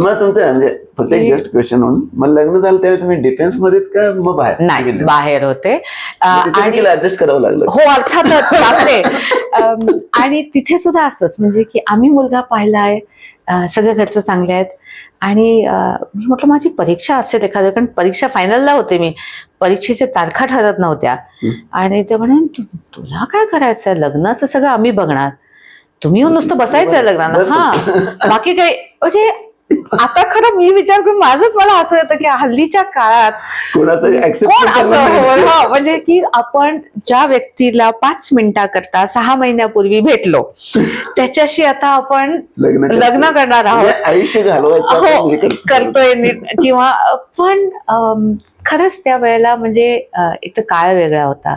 मग तुमचं म्हणजे फक्त एक जस्ट क्वेश्चन म्हणून मग लग्न झालं त्यावेळी तुम्ही डिफेन्स मध्येच का मग बाहेर नाही? बाहेर होते. अ, मग तिथे आणि देखील ऍडजस्ट करावं लागलं. हो अर्थातच बापरे. अम, आणि तिथे सुद्धा असंच म्हणजे की आम्ही मुलगा पाहिलाय अ, सगळे घरचं चांगले आहेत. आणि अ, मी म्हटलं माझी परीक्षा असेल एखादं कारण परीक्षा फायनलला होते मी. परीक्षेच्या तारखा ठरत नव्हत्या. हं. आणि ते म्हणे "तु- तुला काय करायचंय? लग्नाचं सगळं आम्ही बघणार. तुम्ही येऊन नुसतं बसायचंय लग्नाला. बस. हा. बाकी काही म्हणजे आता खरं मी विचार करून माझंच मला असं येतं की हल्लीच्या काळात कोण असं हो, हो, म्हणजे की आपण ज्या व्यक्तीला पाच मिनिटाकरता सहा महिन्यापूर्वी भेटलो त्याच्याशी आता आपण लग्न करणार आहोत. म्हणजे आयुष्य घालवायचं हो करतो. करतोय. किंवा पण खरंच त्या वेळेला म्हणजे एक तर काळ वेगळा होता.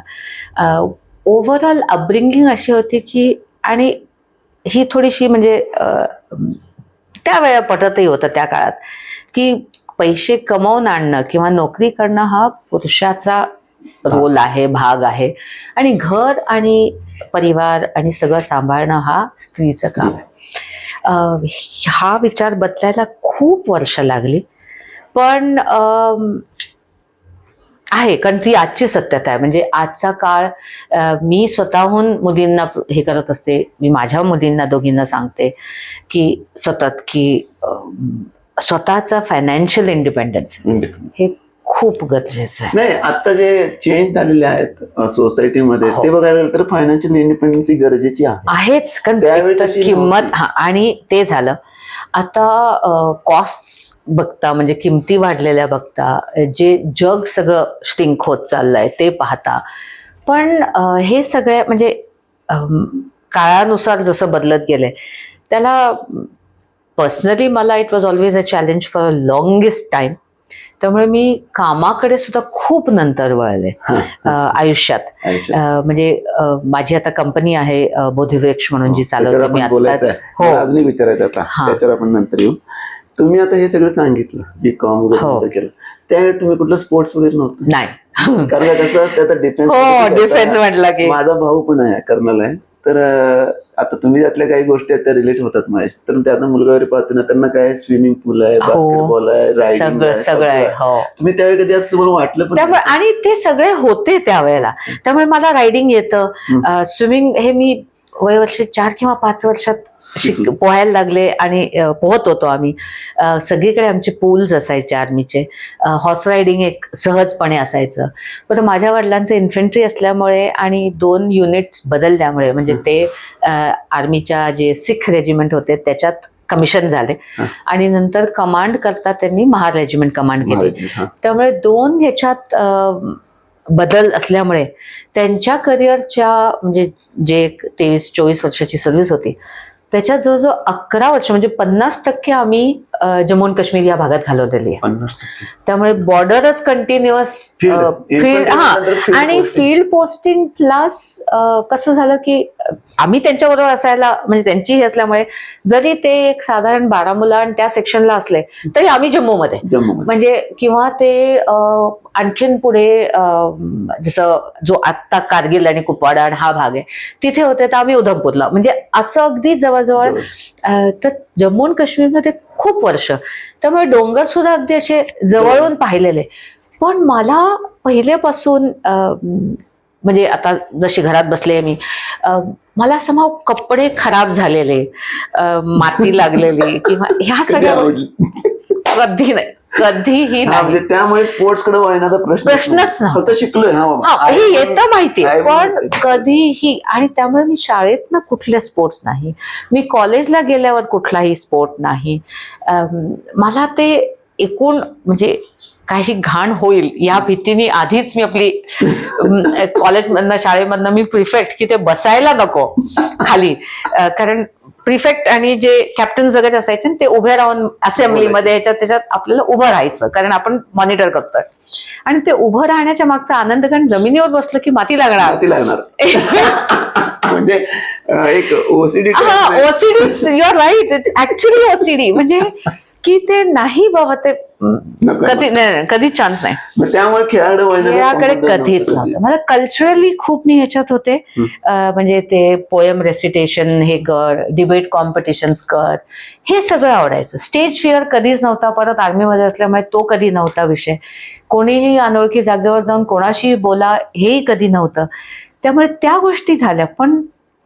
ओव्हरऑल अपब्रिंगिंग अशी होती की आणि ही थोडीशी म्हणजे वेळा पटतही होतं त्या काळात की पैसे कमवून आणणं किंवा नोकरी करणं हा पुरुषाचा रोल आहे भाग आहे. आणि घर आणि परिवार आणि सगळं सांभाळणं हा स्त्रीचं काम आहे. हा विचार बदलायला खूप वर्ष लागली. पण आहे कारण ती आजची सत्यता आहे म्हणजे आजचा काळ मी स्वतःहून मुलींना हे करत असते मी माझ्या मुलींना दोघींना सांगते की सतत की स्वतःचा फायनान्शियल इंडिपेंडन्स हे खूप गरजेचं आहे नाही आता जे चेंज झालेले आहेत सोसायटीमध्ये हो. ते बघायला गेलं तर फायनान्शियल इंडिपेंडन्सी गरजेची आहे आहेच कारण किंमत. हा आणि ते झालं आता कॉस्ट बघता म्हणजे किमती वाढलेल्या बघता जे जग सगळं स्टिंक होत चाललंय ते पाहता. पण हे सगळे म्हणजे काळानुसार जसं बदलत गेलंय त्याला पर्सनली मला it was always a challenge for a longest time त्यामुळे मी कामाकडे सुद्धा खूप नंतर वळले हा, आयुष्यात. म्हणजे माझी आता कंपनी आहे बोधिवृक्ष म्हणून जी चालवते मी आताच अजूनही विचारायचं आता. हा. त्याच्यावर आपण नंतर येऊ. तुम्ही आता हे सगळं सांगितलं बी कॉम हो. वगैरे केलं. त्यावेळी तुम्ही कुठलं स्पोर्ट्स वगैरे नव्हतं? नाही. कारण कसं त्याचा डिफेन्स हो डिफेन्स म्हटलं की. माझा भाऊ पण आहे कर्नल आहे. तर आता तुम्ही त्यातल्या काही गोष्टी आहेत त्या रिलेट होतात माझ्या तर त्यातला मुलगा वगैरे पाहतो ना त्यांना काय स्विमिंग पूल आहे हो. बास्केटबॉल आहे रायडिंग सगळं सगळं आहे हो तुम्ही त्यावेळी कधी असं तुम्हाला वाटलं पण त्यामुळे? आणि ते सगळे होते त्यावेळेला त्यामुळे मला रायडिंग येतं हं. स्विमिंग हे मी वय वर्ष चार किंवा पाच वर्षात शिक. पोहायला लागले आणि पोहत होतो आम्ही सगळीकडे आमचे पूल्स असायचे आर्मीचे हॉर्स रायडिंग एक सहजपणे असायचं पण माझ्या वडिलांचं इन्फंट्री असल्यामुळे आणि दोन युनिट बदलल्यामुळे म्हणजे ते आर्मीच्या जे सिख रेजिमेंट होते त्याच्यात कमिशन झाले. आणि नंतर कमांड करता त्यांनी महार रेजिमेंट कमांड केली. त्यामुळे दोन ह्याच्यात बदल असल्यामुळे त्यांच्या करिअरच्या म्हणजे जे तेवीस चोवीस वर्षाची सर्व्हिस होती त्याच्यात जवळजवळ अकरा वर्ष म्हणजे पन्नास टक्के आम्ही जम्मू आणि काश्मीर या भागात घालवलेली आहे. त्यामुळे बॉर्डरच कंटिन्युअस. फील्ड हा आणि. फील्ड पोस्टिंग प्लस कसं झालं की आम्ही त्यांच्याबरोबर असायला म्हणजे त्यांची हे असल्यामुळे जरी ते एक साधारण बारामुला आणि त्या सेक्शनला असले तरी आम्ही जम्मूमध्ये जम्मू म्हणजे किंवा ते आणखीन पुढे जसं जो आत्ता कारगिल आणि कुपवाडा हा भाग आहे तिथे होते तर आम्ही उधमपूरला म्हणजे असं अगदी जवळजवळ तर जम्मू आणि काश्मीरमध्ये खूप वर्ष. त्यामुळे डोंगर सुद्धा अगदी असे जवळून पाहिलेले. पण मला पहिल्यापासून म्हणजे आता जशी घरात बसले मी मला समाव कपडे खराब झालेले माती लागलेली किंवा ह्या सगळ्या? कधी नाही. कधीही हा, नाही म्हणजे त्यामुळे स्पोर्ट्सकडे वळण्याचा प्रश्न प्रश्नच नव्हता. फक्त शिकलोय हा बाबा. हा हे येतं माहिती आहे पण माहिती. कधीही आणि त्यामुळे मी शाळेत ना कुठले स्पोर्ट्स नाही मी कॉलेजला गेल्यावर कुठलाही स्पोर्ट नाही अम, मला ते एकूण म्हणजे काही घाण होईल या भीतीने आधीच मी आपली कॉलेजमधनं शाळेमधनं मी प्रिफेक्ट की ते बसायला नको खाली. कारण प्रिफेक्ट आणि जे कॅप्टन वगैरे असायचे ते उभे राहून असेंब्लीमध्ये ह्याच्यात त्याच्यात आपल्याला उभं राहायचं. कारण आपण मॉनिटर करतोय. आणि ते उभं राहण्याच्या मागचा आनंद कारण जमिनीवर बसलं की माती लागणार. माती लागणार. म्हणजे एक OCD OCD your right it's actually OCD म्हणजे की ते नाही बाबा ते. कधी नाही कधीच चान्स नाही. त्यामुळे खेळाडू संबंध कधीच नव्हता. मला कल्चरली खूप मी ह्याच्यात होते. म्हणजे ते पोएम रेसिटेशन हे कर डिबेट कॉम्पिटिशन्स कर हे सगळं आवडायचं. स्टेज फिअर कधीच नव्हता. परत आर्मीमध्ये असल्यामुळे तो कधी नव्हता विषय. कोणीही अनोळखी जागेवर जाऊन कोणाशी बोला हेही कधी नव्हतं. त्यामुळे त्या गोष्टी झाल्या. पण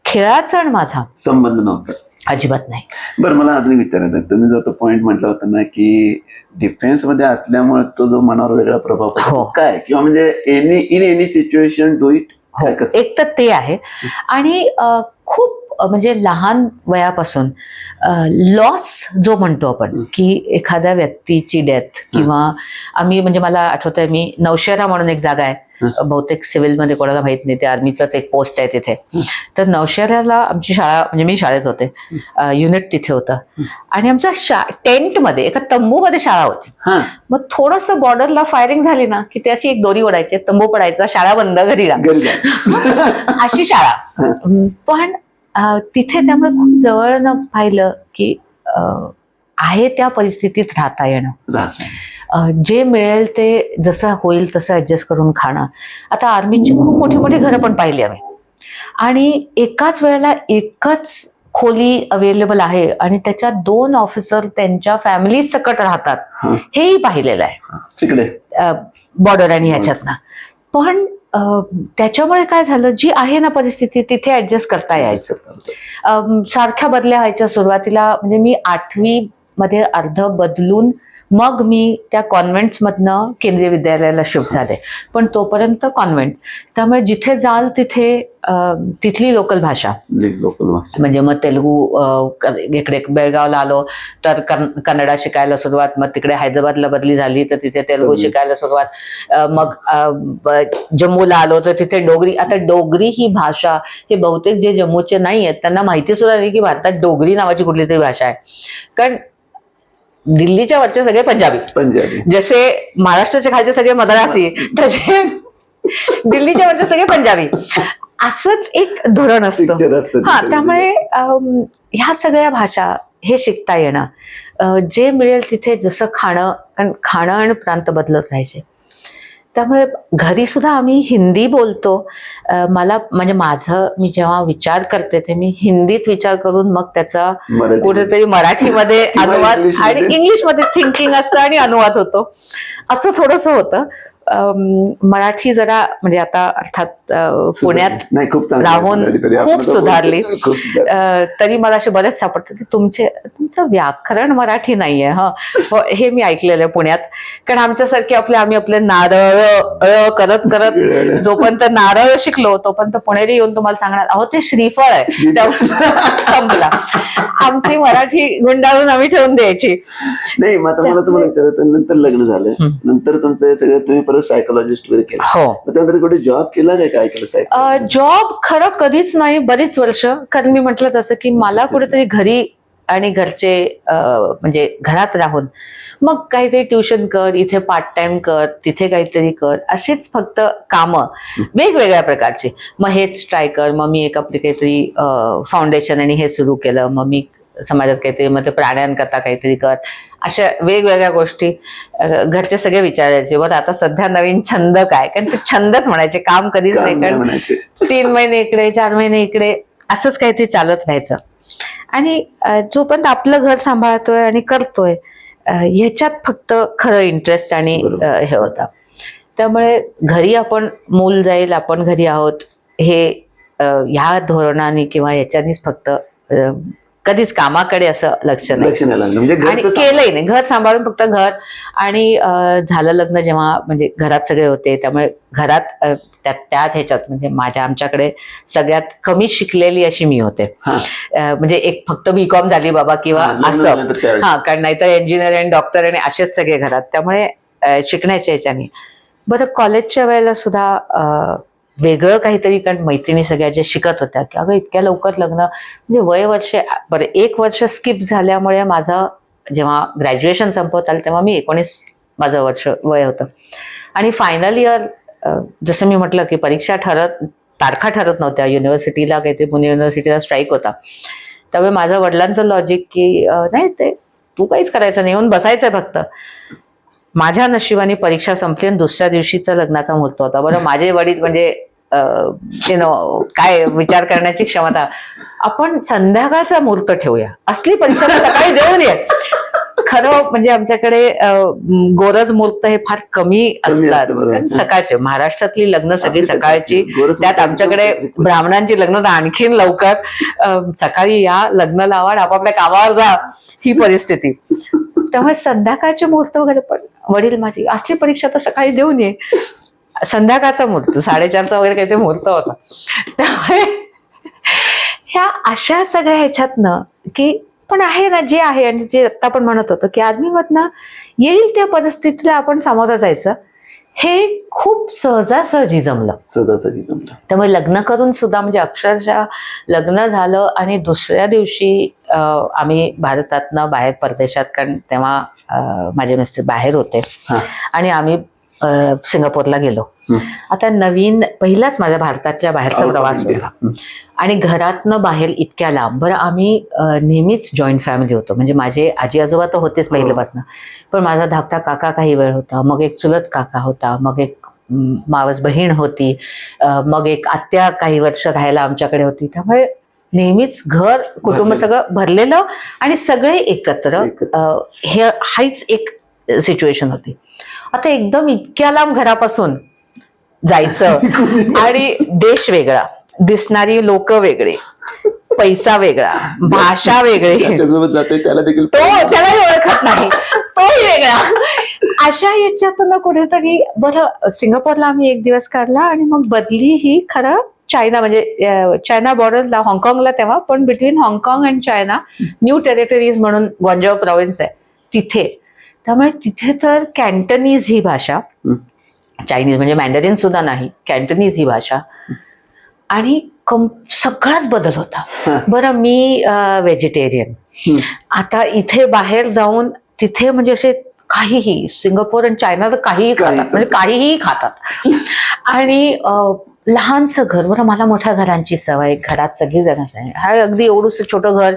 खेळाचा माझा संबंध नव्हता. अजिबात नाही. बरं मला अजून विचारायचं. तुम्ही जो तो पॉइंट म्हटला होता ना की डिफेन्समध्ये असल्यामुळे तो जो मनावर वेगळा प्रभाव पडतो हो. काय? किंवा म्हणजे any in any situation do it हो. एक तर ते आहे. आणि खूप म्हणजे लहान वयापासून लॉस जो म्हणतो आपण. की एखाद्या व्यक्तीची डेथ किंवा आम्ही म्हणजे मला आठवतंय मी नौशेरा म्हणून एक जागा आहे. बहुतेक सिव्हिलमध्ये कोणाला माहीत नाही ते आर्मीचाच एक पोस्ट आहे तिथे. तर नौशेऱ्याला आमची शाळा म्हणजे मी शाळेत होते. युनिट तिथे होतं. आणि आमच्या शा टेंटमध्ये एका तंबूमध्ये शाळा होती. मग थोडस बॉर्डरला फायरिंग झाली ना की ते अशी एक दोरी ओढायची तंबू पडायचा शाळा बंद घरी. अशी शाळा. पण तिथे त्यामुळे खूप जवळनं पाहिलं की आहे त्या परिस्थितीत राहता येणं. जे मिळेल ते जसं होईल तसं ऍडजस्ट करून खाणं. आता आर्मीची खूप मोठी मोठी घरं पण पाहिली आम्ही. आणि एकाच वेळेला एकच खोली अवेलेबल आहे आणि त्याच्यात दोन ऑफिसर त्यांच्या फॅमिली सकट राहतात. हेही पाहिलेलं आहे. तिकडे? बॉर्डर आणि ह्याच्यातनं. पण त्याच्यामुळे काय झालं? जी आहे ना परिस्थिती तिथे ऍडजस्ट करता यायचं. सारख्या बदल्या व्हायच्या सुरुवातीला. म्हणजे मी आठवी मध्ये अर्ध बदलून मग मी त्या कॉन्व्हेंट्समधनं केंद्रीय विद्यालयाला शिफ्ट झाले. पण तोपर्यंत कॉन्व्हेंट त्यामुळे जिथे जाल तिथे तिथली लोकल भाषा. लोकल भाषा. म्हणजे मग तेलुगू इकडे बेळगावला आलो तर कन- कन्नडा शिकायला सुरुवात मग तिकडे हैदराबादला बदली झाली तर तिथे तेलुगू. शिकायला सुरुवात. मग जम्मूला आलो तर तिथे डोगरी आता डोगरी ही भाषा हे बहुतेक जे जम्मूचे नाही आहेत त्यांना माहिती सुद्धा नाही की भारतात डोगरी नावाची कुठली तरी भाषा आहे. कारण दिल्लीच्या वरचे सगळे पंजाबी. पंजाबी. जसे महाराष्ट्राच्या खालचे सगळे मद्रासी तसे दिल्लीच्या वरचे सगळे पंजाबी. असंच एक धोरण असतं. हा. त्यामुळे ह्या सगळ्या भाषा हे शिकता येणं. जे मिळेल तिथे जसं खाणं कारण खाणं आणि प्रांत बदलत राहायचे. त्यामुळे घरी सुद्धा आम्ही हिंदी बोलतो. मला म्हणजे माझं मी जेव्हा विचार करते ते मी हिंदीत विचार करून मग त्याचा कुठेतरी मराठीमध्ये अनुवाद. आणि इंग्लिशमध्ये. थिंकिंग असतं आणि अनुवाद होतो. असं थोडंसं होतं. मराठी जरा म्हणजे आता अर्थात पुण्यात राहून खूप सुधारली. तरी मला असे बरेच सापडतात की तुमचे तुमचं व्याकरण मराठी नाहीये हा. हो, हे मी ऐकलेलं आहे पुण्यात. कारण आमच्यासारखे आपले आम्ही आपले नारळ अ करत करत जोपर्यंत नारळ शिकलो तोपर्यंत पुणेरी येऊन तुम्हाला सांगणार अहो ते श्रीफळ आहे. त्या- संपला. आमची मराठी गुंडाळून आम्ही ठेवून द्यायची. नाही मग तुम्हाला नंतर लग्न झालं. नंतर तुमचं सगळं तुम्ही परत सायकोलॉजिस्ट वगैरे केलं. हो. मग त्यानंतर कुठे जॉब केला काय काय केलं सायको जॉब खरं कधीच नाही बरीच वर्ष. कारण मी म्हटलं तसं की मला कुठेतरी घरी आणि घरचे म्हणजे घरात राहून. मग काहीतरी ट्युशन कर इथे पार्ट टाइम कर तिथे काहीतरी कर अशीच फक्त कामं. वेगवेगळ्या प्रकारची. मग हेच ट्राय कर मग मी एक आपली काहीतरी फाउंडेशन आणि हे सुरू केलं. मग मी समाजात काहीतरी मग ते प्राण्यांकरता काहीतरी कर. अशा वेगवेगळ्या गोष्टी घरचे सगळे विचारायचे बरं आता सध्या नवीन छंद काय? कारण ते छंदच म्हणायचे काम कधीच नाही कारण म्हणायचे. तीन महिने इकडे चार महिने इकडे असंच काहीतरी चालत राहायचं. आणि जोपर्यंत आपलं घर सांभाळतोय आणि करतोय ह्याच्यात फक्त खरं इंटरेस्ट आणि हे होता. त्यामुळे घरी आपण मूल जाईल आपण घरी आहोत हे ह्या धोरणाने किंवा ह्याच्यानीच फक्त कधीच कामाकडे असं लक्ष नाही. म्हणजे आणि केलंही नाही. घर सांभाळून फक्त घर आणि झालं लग्न जेव्हा म्हणजे घरात सगळे होते त्यामुळे घरात त्यात ह्याच्यात म्हणजे माझ्या आमच्याकडे सगळ्यात कमी शिकलेली अशी मी होते. म्हणजे एक फक्त बी कॉम झाली बाबा किंवा असं. हा कारण नाहीतर इंजिनियर आणि डॉक्टर आणि असेच सगळे घरात. त्यामुळे शिकण्याच्या ह्याच्याने. बरं कॉलेजच्या वेळेला सुद्धा वेगळं काहीतरी कारण मैत्रिणी सगळ्या ज्या शिकत होत्या की अगं इतक्या लवकर लग्न म्हणजे वय वर्ष बरं एक वर्ष स्किप झाल्यामुळे माझं जेव्हा ग्रॅज्युएशन संपवत आलं तेव्हा मी एकोणीस माझं वर्ष वय होतं. आणि फायनल इयर जसं मी म्हटलं की परीक्षा ठरत तारखा ठरत नव्हत्या. युनिव्हर्सिटीला ते पुणे युनिव्हर्सिटीला स्ट्राईक होता. त्यामुळे माझं वडिलांचं लॉजिक की नाही ते तू काहीच करायचं नाही येऊन बसायचं फक्त. माझ्या नशिबाने परीक्षा संपली आणि दुसऱ्या दिवशीचा लग्नाचा मुहूर्त होता. बरं माझे वडील म्हणजे यु नो काय विचार करण्याची क्षमता. आपण संध्याकाळचा मुहूर्त ठेवूया. असली परीक्षा सकाळी देऊन ये. खरं म्हणजे आमच्याकडे गोरज मुहूर्त हे फार कमी असतात. सकाळचे महाराष्ट्रातली लग्न सगळी सकाळची. त्यात आमच्याकडे ब्राह्मणांची लग्न तर आणखीन लवकर. सकाळी या लग्न लावा आपापल्या कामावर जा. ही परिस्थिती. त्यामुळे संध्याकाळचे मुहूर्त वगैरे पण वडील माझी असली परीक्षा तर सकाळी देऊन ये. संध्याकाळचा मुहूर्त साडेचारचा वगैरे काही ते मुहूर्त होता. त्यामुळे ह्या अशा सगळ्या ह्याच्यातनं की पण आहे ना जे आहे आणि जे आता आपण म्हणत होतो की आदमीमधनं येईल त्या परिस्थितीला आपण सामोरं जायचं हे खूप सहजासहजी जमलं. सदाचा जमला. त्यामुळे लग्न करून सुद्धा म्हणजे अक्षरशः लग्न झालं आणि दुसऱ्या दिवशी आम्ही भारतातनं बाहेर परदेशात कारण तेव्हा माझे मिस्टर बाहेर होते. आणि आम्ही सिंगापूरला गेलो. आता नवीन पहिलाच माझ्या भारताच्या बाहेरचा प्रवास India. होता. आणि घरातनं बाहेर इतक्या लांब बरं आम्ही नेहमीच जॉईंट फॅमिली होतो. म्हणजे माझे आजी आजोबा तर होतेच पहिल्यापासून. पण माझा धाकटा काका काही वेळ होता. मग एक चुलत काका होता. मग एक मावस बहीण होती. मग एक आत्या काही वर्ष राहायला आमच्याकडे होती. त्यामुळे नेहमीच घर कुटुंब. सगळं भरलेलं आणि सगळे एकत्र हे हाच एक सिच्युएशन होती. आता एकदम इतक्या लांब घरापासून जायचं. आणि देश वेगळा. दिसणारी लोक वेगळे. पैसा वेगळा. भाषा वेगळी. त्याला देखील तो त्यालाही ओळखत नाही. तोही वेगळा. अशा याच्यातून कुठेतरी बरं सिंगापूरला आम्ही एक दिवस काढला आणि मग बदली ही खरं चायना म्हणजे चायना बॉर्डरला हाँगकाँगला तेव्हा पण बिटवीन हाँगकाँग अँड चायना न्यू टेरिटरीज म्हणून ग्वांजाव प्रॉव्हिन्स आहे तिथे. त्यामुळे तिथे तर कॅन्टनीज ही भाषा. चायनीज म्हणजे मॅन्डरिन सुद्धा नाही कॅन्टनीज ही भाषा. आणि कम सगळाच बदल होता. बरं मी व्हेजिटेरियन. आता इथे बाहेर जाऊन तिथे म्हणजे असे काहीही सिंगापूर आणि चायना तर काहीही काही खातात. म्हणजे काहीही खातात. आणि लहानसं घर बरं मला मोठ्या घरांची सवय घरात सगळी जण हा अगदी एवढंसं छोटं घर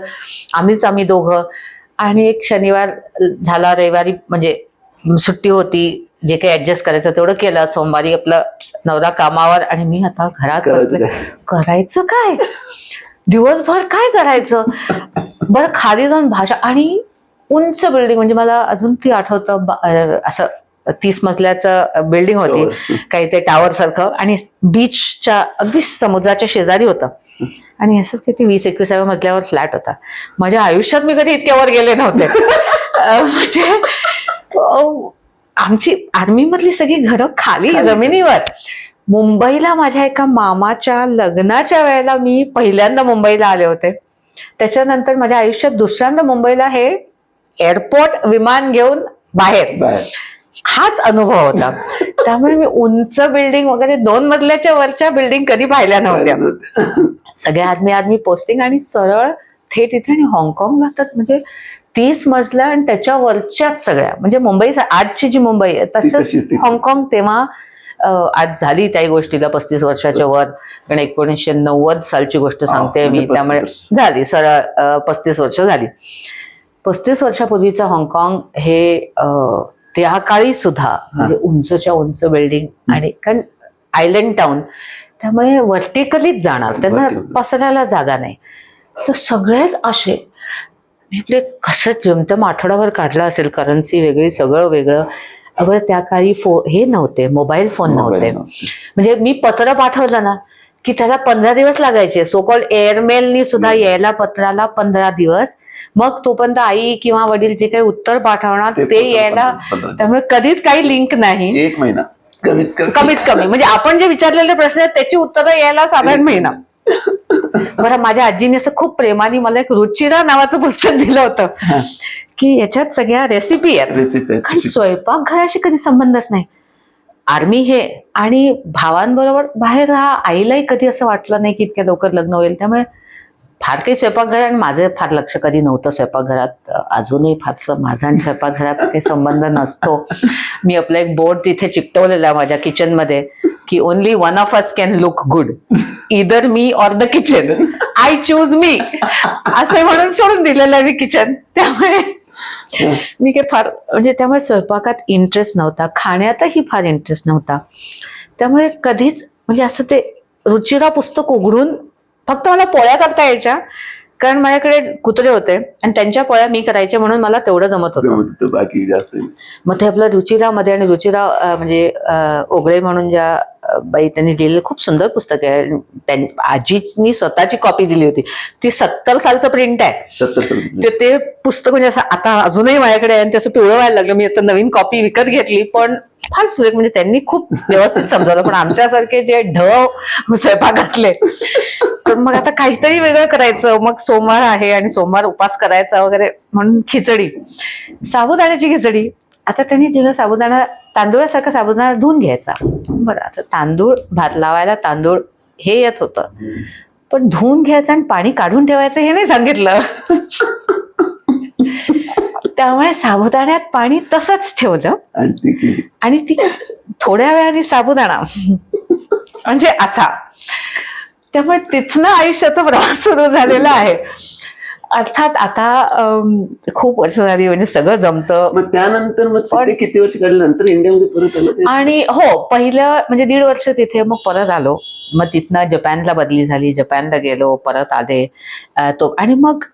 आम्हीच आम्ही दोघं. आणि एक शनिवार झाला रविवारी म्हणजे सुट्टी होती जे काही ऍडजस्ट करायचं तेवढं केलं. सोमवारी आपलं नवरा कामावर आणि मी आता घरात बसले. काय? करायचं काय? दिवसभर काय करायचं? बरं खाली जाऊन भाषा आणि उंच बिल्डिंग म्हणजे मला अजून ती आठवतं असं तीस मजल्याचं बिल्डिंग होती. काही ते टॉवर सारखं. आणि बीचच्या अगदी समुद्राच्या शेजारी होतं. आणि असंच किती वीस एकविसाव्या मजल्यावर फ्लॅट होता. माझ्या आयुष्यात मी कधी इतक्या वर गेले नव्हते. म्हणजे आमची आर्मी मधली सगळी घरं खाली. जमिनीवर. मुंबईला माझ्या एका मामाच्या लग्नाच्या वेळेला मी पहिल्यांदा मुंबईला आले होते. त्याच्यानंतर माझ्या आयुष्यात दुसऱ्यांदा मुंबईला हे एअरपोर्ट विमान घेऊन बाहेर. हाच अनुभव होता. त्यामुळे मी उंच बिल्डिंग वगैरे दोन मजल्याच्या वरच्या बिल्डिंग कधी पाहिल्या नव्हत्या. सगळ्या आदमी आदमी पोस्टिंग आणि सरळ थेट इथे आणि हाँगकाँगला तर म्हणजे तीस मजल्या आणि त्याच्या वरच्याच सगळ्या. म्हणजे मुंबई आजची जी मुंबई आहे तसंच. हाँगकाँग तेव्हा आज झाली त्याही गोष्टीला पस्तीस वर्षाच्या वर. कारण एकोणीसशे नव्वद सालची गोष्ट सांगते मी म्हणजे त्यामुळे 35 झाली सरळ पस्तीस वर्ष झाली. पस्तीस वर्षापूर्वीचं हाँगकाँग हे त्या काळी सुद्धा म्हणजे उंचच्या उंच बिल्डिंग आणि कारण आयलंड टाउन त्यामुळे वर्टिकलीच जाणार त्यांना. पसरायला जागा नाही. तर सगळेच असे मी आपले कसं जेमतेम आठवडाभर काढला असेल करन्सी वेगळी सगळं वेगळं अगं त्या काळी फो हे नव्हते मोबाईल फोन नव्हते. म्हणजे मी पत्र पाठवलं ना की त्याला पंधरा दिवस लागायचे सो कॉल्ड एअरमेलनी सुद्धा यायला पत्राला पंधरा दिवस. मग तोपर्यंत आई किंवा वडील जे काही उत्तर पाठवणार ते यायला. त्यामुळे कधीच काही लिंक नाही. एक महिना. कमीत कमी. कमीत कमी. म्हणजे आपण जे विचारलेले प्रश्न आहेत त्याची उत्तरं यायला साधारण महिना. बरं माझ्या आजीने असं खूप प्रेमाने मला एक रुचिरा नावाचं पुस्तक दिलं होतं. की याच्यात सगळ्या रेसिपी आहेत. रेसिपी कारण स्वयंपाक घराशी कधी संबंधच नाही. आर्मी हे आणि भावांबरोबर बाहेर राहा आईलाही कधी असं वाटलं नाही की इतक्या लवकर लग्न होईल. त्यामुळे फार काही स्वयंपाकघर आणि माझं फार लक्ष कधी नव्हतं स्वयंपाकघरात. अजूनही फारसं माझा आणि स्वयंपाकघराचा काही संबंध नसतो. मी आपला एक बोर्ड तिथे चिकटवलेला आहे माझ्या किचनमध्ये की only one of us can look good either me or the kitchen I choose me असं म्हणून सोडून दिलेलं आहे मी किचन त्यामुळे मी काही फार म्हणजे त्यामुळे स्वयंपाकात इंटरेस्ट नव्हता. खाण्यातही फार इंटरेस्ट नव्हता. त्यामुळे कधीच म्हणजे असं ते रुचिरा पुस्तक उघडून फक्त मला पोळ्या करता यायच्या कारण माझ्याकडे कुत्रे होते आणि त्यांच्या पोळ्या मी करायच्या म्हणून मला तेवढं जमत होतं. बाकी जास्त. मग ते आपलं रुचिरामध्ये आणि रुचिरा अं, म्हणजे ओगळे म्हणून ज्या बाई त्यांनी लिहिलेलं खूप सुंदर पुस्तक आहे. आजीनी स्वतःची कॉपी दिली होती. ती सत्तर सालचं प्रिंट आहे. सत्तर सत्तर. ते ते पुस्तक म्हणजे असं आता अजूनही माझ्याकडे आहे आणि त्याचं पिवळं व्हायला लागलं. मी आता नवीन कॉपी विकत घेतली पण फार सुरेख म्हणजे त्यांनी खूप व्यवस्थित समजावलं. पण आमच्यासारखे जे ढव स्वयंपाकातले तर मग आता काहीतरी वेगळं करायचं. मग सोमवार आहे आणि सोमवार उपास करायचा वगैरे म्हणून खिचडी. साबुदाण्याची खिचडी. आता त्यांनी दिलं साबुदाणा तांदूळासारखा साबुदाणा धुवून घ्यायचा. बरं आता तांदूळ भात लावायला तांदूळ हे येत होतं. पण धुवून घ्यायचं आणि पाणी काढून ठेवायचं हे नाही सांगितलं. त्यामुळे साबुदाण्यात पाणी तसंच ठेवलं. आणि ती थोड्या वेळाने साबुदाणा. म्हणजे असा. त्यामुळे तिथनं आयुष्याचा प्रवास सुरू झालेला आहे. अर्थात आता खूप वर्ष झाली म्हणजे सगळं जमतं. त्यानंतर मग किती वर्ष नंतर इंडियामध्ये परत आलं? आणि हो पहिलं म्हणजे दीड वर्ष तिथे मग परत आलो. मग तिथनं जपानला बदली झाली. जपानला गेलो परत आले. तो आणि मग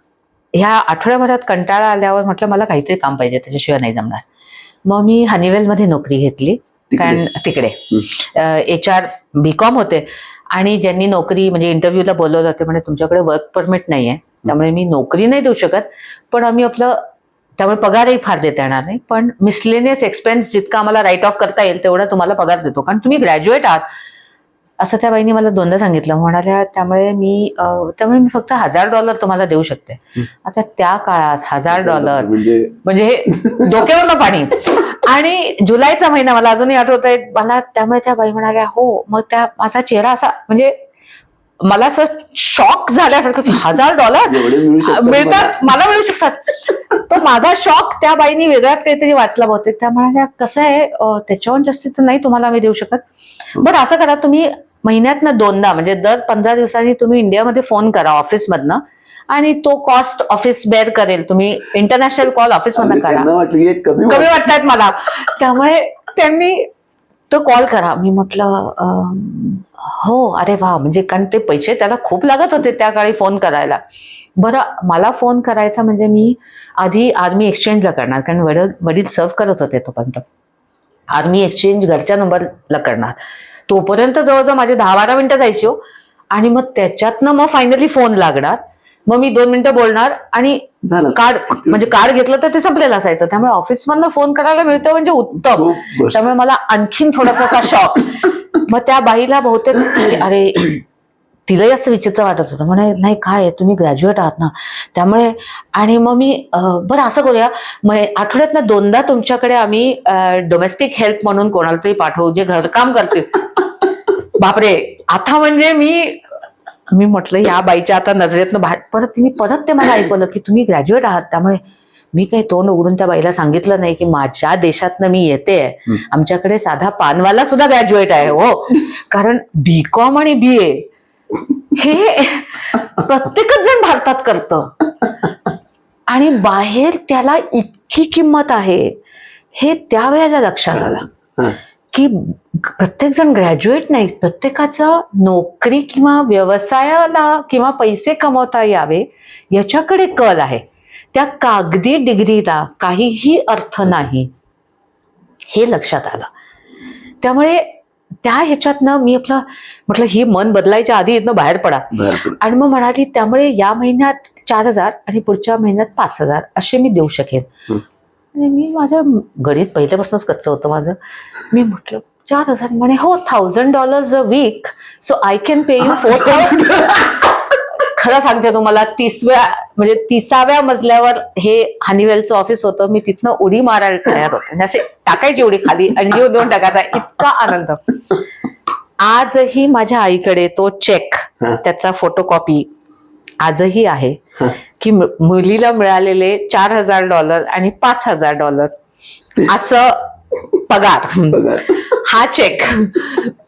ह्या आठवड्याभरात कंटाळा आल्यावर म्हटलं मला काहीतरी काम पाहिजे त्याच्याशिवाय नाही जमणार. मग मी हनीवेलमध्ये नोकरी घेतली? कारण तिकडे. एच आर बी कॉम होते. आणि ज्यांनी नोकरी म्हणजे इंटरव्ह्यूला बोलवलं होते म्हणजे तुमच्याकडे वर्क परमिट नाही आहे त्यामुळे मी नोकरी नाही देऊ शकत पण आम्ही आपलं त्यामुळे पगारही फार देता येणार नाही पण मिसलेनियस एक्सपेन्स जितका आम्हाला राईट ऑफ करता येईल तेवढा तुम्हाला पगार देतो कारण तुम्ही ग्रॅज्युएट आहात असं त्या बाईने मला दोनदा सांगितलं. म्हणाल्या त्यामुळे मी त्यामुळे मी फक्त हजार डॉलर तुम्हाला देऊ शकते. आता त्या काळात हजार डॉलर म्हणजे म्हणजे हे डोक्यावरनं पाणी. आणि जुलैचा महिना मला अजूनही आठवत आहे मला त्यामुळे त्या बाई म्हणाल्या हो मग त्या माझा चेहरा असा म्हणजे मला असं शॉक झाल्यासारखं की हजार डॉलर. मिळतात मला. मिळू शकतात. तो माझा शॉक त्या बाईनी वेगळाच काहीतरी वाचला बहुतेक. त्या म्हणाल्या कसं आहे अं, त्याच्याहून जास्ती तर नाही तुम्हाला आम्ही देऊ शकत. बरं असं करा तुम्ही महिन्यातनं दोनदा म्हणजे दर पंधरा दिवसांनी तुम्ही इंडियामध्ये फोन करा ऑफिसमधनं आणि तो कॉस्ट ऑफिस बेअर करेल. तुम्ही इंटरनॅशनल कॉल ऑफिसमधनं करा. कमी वाटतायत मला. त्यामुळे त्यांनी तो कॉल करा. मी म्हटलं हो अरे वा. म्हणजे कारण ते पैसे त्याला खूप लागत होते त्या काळी फोन करायला. बरं मला फोन करायचा म्हणजे मी आधी आर्मी एक्सचेंजला करणार. कारण वडील वडील सर्व करत होते तोपर्यंत. आर्मी एक्सचेंज घरच्या नंबरला करणार. तोपर्यंत जवळजवळ माझे दहा बारा मिनिटं जायची हो. आणि मग त्याच्यातनं मग फायनली फोन लागणार. मग मी दोन मिनिटं बोलणार आणि कार्ड म्हणजे कार्ड घेतलं तर ते संपलेलं असायचं. त्यामुळे ऑफिसमधनं फोन करायला मिळतं म्हणजे उत्तम. त्यामुळे मला आणखीन थोडासा शॉक मग त्या बाईला बहुतेक अरे तिलाही असं विचित्र वाटत होतं. म्हणे नाही काय आहे, तुम्ही ग्रॅज्युएट आहात ना. त्यामुळे आणि मग मी बरं असं करूया. मग आठवड्यातनं दोनदा तुमच्याकडे आम्ही डोमेस्टिक हेल्प म्हणून कोणाला तरी पाठवू जे घरकाम करतील. बापरे! आता म्हणजे मी मी म्हटलं या बाईच्या आता नजरेतनं बाहेर परत तिने परत ते मला ऐकवलं की तुम्ही ग्रॅज्युएट आहात. त्यामुळे मी काही तोंड उघडून त्या बाईला सांगितलं नाही की माझ्या देशातनं मी येते. आमच्याकडे साधा पानवाला सुद्धा ग्रॅज्युएट आहे हो. कारण बी कॉम आणि बी ए हे प्रत्येकच जण भारतात करतं. आणि बाहेर त्याला इतकी किंमत आहे हे त्यावेळेला लक्षात आलं. की प्रत्येक जण ग्रॅज्युएट नाही प्रत्येकाचं नोकरी किंवा व्यवसायाला किंवा पैसे कमवता यावे याच्याकडे कल आहे. त्या कागदी डिग्रीला काहीही अर्थ नाही. हे लक्षात आलं. त्यामुळे त्या ह्याच्यातनं मी आपलं म्हटलं ही मन बदलायच्या आधी इथनं बाहेर पडा. आणि मग म्हणाली त्यामुळे या महिन्यात चार हजार आणि पुढच्या महिन्यात पाच हजार असे मी देऊ शकेन. आणि मी माझ्या गणित पहिल्यापासूनच कच्चं होतं माझं. मी म्हटलं चार हजार म्हणे हो thousand dollars a week so I can pay you four खरं सांगते तुम्हाला तिसव्या म्हणजे तिसाव्या मजल्यावर हे हनीवेलचं ऑफिस होतं. मी तिथनं उडी मारायला तयार होते. म्हणजे असे टाकायची उडी खाली आणि जीव देऊन टाकायचा. इतका आनंद. आजही माझ्या आईकडे तो चेक. त्याचा फोटोकॉपी आजही आहे. की मुलीला मिळालेले चार हजार डॉलर आणि पाच हजार डॉलर असं पगार. हा चेक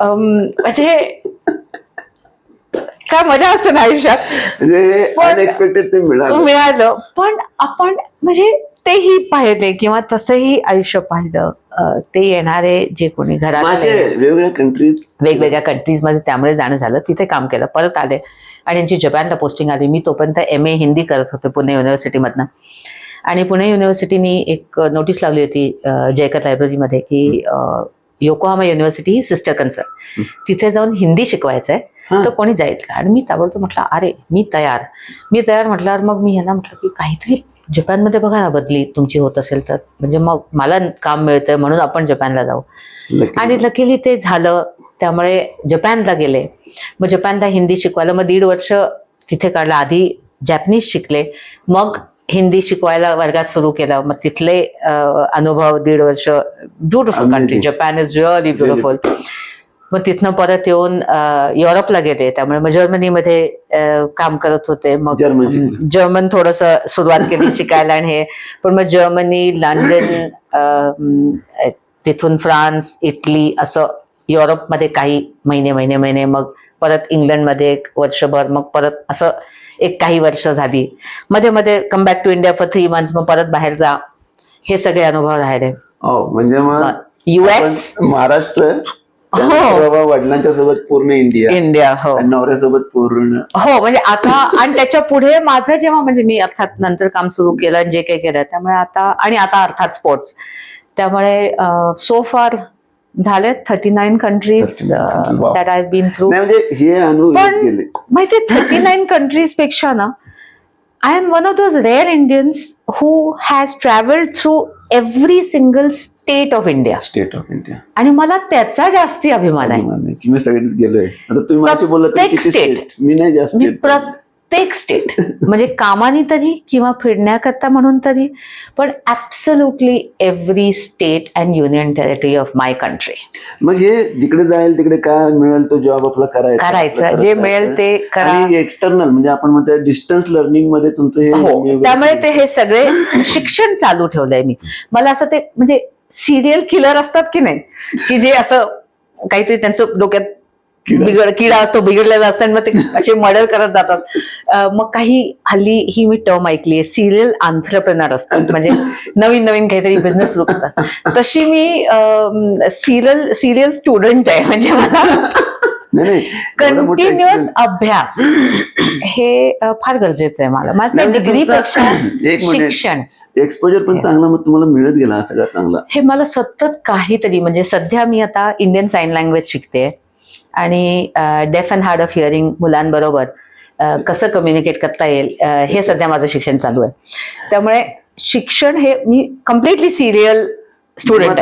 म्हणजे काय मजा असते ना आयुष्यात? म्हणजे अनएक्सपेक्टेड ते मिळालं. मिळालं. पण आपण म्हणजे तेही पाहिले किंवा तसंही आयुष्य पाहिलं. ते येणारे जे कोणी घरात वेगवेगळ्या कंट्रीज वेगवेगळ्या कंट्रीजमध्ये त्यामुळे जाणं झालं. तिथे काम केलं परत आले. आणि यांची जपानला पोस्टिंग आली. मी तोपर्यंत एम ए हिंदी करत होते पुणे युनिव्हर्सिटीमधनं आणि पुणे युनिव्हर्सिटीनी एक नोटीस लावली होती जयकर लायब्ररीमध्ये की योकोहामा युनिव्हर्सिटी ही सिस्टर कन्सर्न तिथे जाऊन हिंदी शिकवायचं आहे. तर कोणी जाईल का? आणि मी ताबडतोब म्हटलं अरे मी तयार. मी तयार म्हटल्यावर मग मी यांना म्हटलं की काहीतरी जपानमध्ये बघा ना बदली तुमची होत असेल तर. म्हणजे मग मला काम मिळतंय म्हणून आपण जपानला जाऊ. आणि लकीली ते झालं. त्यामुळे जपानला गेले. मग जपानला हिंदी शिकवायला मग दीड वर्ष तिथे काढलं. आधी जॅपनीज शिकले. मग हिंदी शिकवायला वर्गात सुरू केलं. मग तिथले अनुभव दीड वर्ष beautiful country. Japan is really beautiful. मग तिथनं परत येऊन युरोपला गेले. त्यामुळे मग जर्मनीमध्ये काम करत होते. मग जर्मन थोडस सुरुवात केली शिकायला आणि हे. पण मग जर्मनी लंडन तिथून फ्रान्स इटली असं युरोपमध्ये काही महिने महिने महिने मग परत इंग्लंडमध्ये एक वर्षभर मग परत असं एक काही वर्ष झाली. मध्ये मध्ये come back to India for three months मग परत बाहेर जा. हे सगळे अनुभव राहिले. हो म्हणजे मग युएस महाराष्ट्र बाबा वडिलांच्या सोबत पूर्ण इंडिया. इंडिया हो. आणि नवऱ्यासोबत पूर्ण. हो म्हणजे आता आणि त्याच्या पुढे माझं जेव्हा म्हणजे मी अर्थात नंतर काम सुरू केलं जे काही केलं त्यामुळे आता आणि आता अर्थात स्पोर्ट्स त्यामुळे सो फार झाले thirty nine countries 39, wow. That I been through म्हणजे हे पण- माहिती थर्टी नाईन कंट्रीजपेक्षा ना I am one of those rare Indians who has travelled through every single state of India state of India आणि मला त्याचा जास्ती अभिमान आहे. की मी सगळीच गेलोय. आता तुम्ही माझी बोलत प्रत्येक. स्टेट मी नाही जास्त मी प्रत्येक स्टेट म्हणजे कामाने तरी किंवा फिरण्याकरता म्हणून तरी पण absolutely every state and union territory of my country मग हे जिकडे जाईल तिकडे काय मिळेल तो जॉब आपला करायचा? करायचं. जे मिळेल. ते करा. एक्सटर्नल म्हणजे आपण म्हणतो डिस्टन्स लर्निंगमध्ये तुमचं हे हो त्यामुळे ते हे सगळे शिक्षण चालू ठेवलंय मी. मला असं ते म्हणजे सिरियल किलर असतात की नाही? की जे असं काहीतरी त्यांचं डोक्यात. बिघड किडा असतो बिघडलेला असतो आणि मग ते असे मर्डर करत जातात. मग काही हल्ली ही मी टर्म ऐकली आहे सिरियल आंथरप्रनर असतात. म्हणजे नवीन नवीन काहीतरी बिझनेस सुरू करतात. तशी मी सिरियल सिरियल स्टुडंट आहे. म्हणजे मला कंटिन्युअस. अभ्यास हे फार गरजेचं आहे मला. मला म्हणजे डिग्री मिनिट. शिक्षण. एक्सपोजर पण चांगला मग तुम्हाला मिळत गेला हा सगळा चांगला. हे मला सतत काहीतरी म्हणजे सध्या मी आता इंडियन साइन लँग्वेज शिकते. आणि deaf and hard of hearing मुलांबरोबर कसं कम्युनिकेट करता येईल हे सध्या माझं शिक्षण चालू आहे. त्यामुळे शिक्षण हे मी कम्प्लिटली सिरियल स्टुडंट